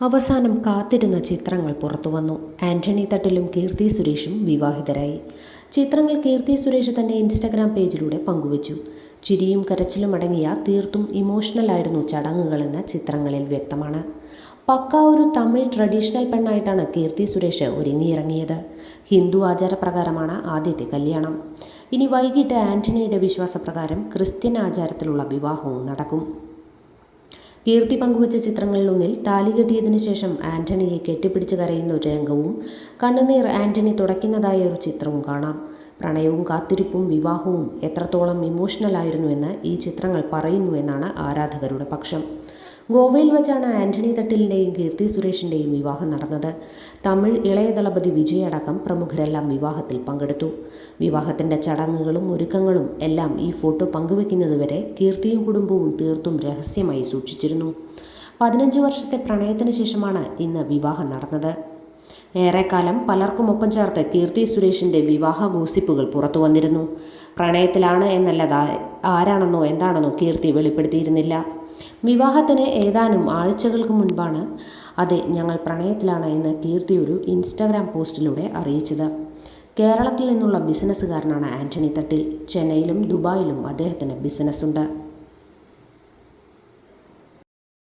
അവസാനം കാത്തിരുന്ന ചിത്രങ്ങൾ പുറത്തു വന്നു. ആന്റണി തട്ടിലും കീർത്തി സുരേഷും വിവാഹിതരായി. ചിത്രങ്ങൾ കീർത്തി സുരേഷ് തന്റെ ഇൻസ്റ്റഗ്രാം പേജിലൂടെ പങ്കുവച്ചു. ചിരിയും കരച്ചിലും അടങ്ങിയ തീർത്തും ഇമോഷണൽ ആയിരുന്നു ചടങ്ങുകളെന്ന് ചിത്രങ്ങളിൽ വ്യക്തമാണ്. പക്ക ഒരു തമിഴ് ട്രഡീഷണൽ പെണ്ണായിട്ടാണ് കീർത്തി സുരേഷ് ഒരുങ്ങിയിറങ്ങിയത്. ഹിന്ദു ആചാരപ്രകാരമാണ് ആദ്യത്തെ കല്യാണം. ഇനി വൈകിട്ട് ആന്റണിയുടെ വിശ്വാസപ്രകാരം ക്രിസ്ത്യൻ ആചാരത്തിലുള്ള വിവാഹവും നടക്കും. കീർത്തി പങ്കുവച്ച ചിത്രങ്ങളിലൊന്നിൽ താലി കെട്ടിയതിനു ശേഷം ആന്റണിയെ കെട്ടിപ്പിടിച്ച് കരയുന്ന ഒരു രംഗവും കണ്ണുനീർ ആന്റണി തുടയ്ക്കുന്നതായ ഒരു ചിത്രവും കാണാം. പ്രണയവും കാത്തിരിപ്പും വിവാഹവും എത്രത്തോളം ഇമോഷണൽ ആയിരുന്നുവെന്ന് ഈ ചിത്രങ്ങൾ പറയുന്നുവെന്നാണ് ആരാധകരുടെ പക്ഷം. ഗോവയിൽ വച്ചാണ് ആന്റണി തട്ടിലിന്റെയും കീർത്തി സുരേഷിന്റെയും വിവാഹം നടന്നത്. തമിഴ് ഇളയ ദളപതി വിജയ് അടക്കം പ്രമുഖരെല്ലാം വിവാഹത്തിൽ പങ്കെടുത്തു. വിവാഹത്തിന്റെ ചടങ്ങുകളും ഒരുക്കങ്ങളും എല്ലാം ഈ ഫോട്ടോ പങ്കുവെക്കുന്നതുവരെ കീർത്തിയും കുടുംബവും തീർത്തും രഹസ്യമായി സൂക്ഷിച്ചിരുന്നു. പതിനഞ്ച് വർഷത്തെ പ്രണയത്തിന് ശേഷമാണ് ഇന്ന് വിവാഹം നടന്നത്. ഏറെക്കാലം പലർക്കുമൊപ്പം ചേർത്ത് കീർത്തി സുരേഷിന്റെ വിവാഹ ഗോസിപ്പുകൾ പുറത്തു വന്നിരുന്നു. പ്രണയത്തിലാണ് എന്നല്ലത് ആരാണെന്നോ എന്താണെന്നോ കീർത്തി വെളിപ്പെടുത്തിയിരുന്നില്ല. വിവാഹത്തിന് ഏതാനും ആഴ്ചകൾക്ക് മുൻപാണ് അതെ ഞങ്ങൾ പ്രണയത്തിലാണ് എന്ന് കീർത്തി ഒരു ഇൻസ്റ്റാഗ്രാം പോസ്റ്റിലൂടെ അറിയിച്ചത്. കേരളത്തിൽ നിന്നുള്ള ബിസിനസ്സുകാരനാണ് ആന്റണി തട്ടിൽ. ചെന്നൈയിലും ദുബായിലും അദ്ദേഹത്തിന് ബിസിനസ്സുണ്ട്.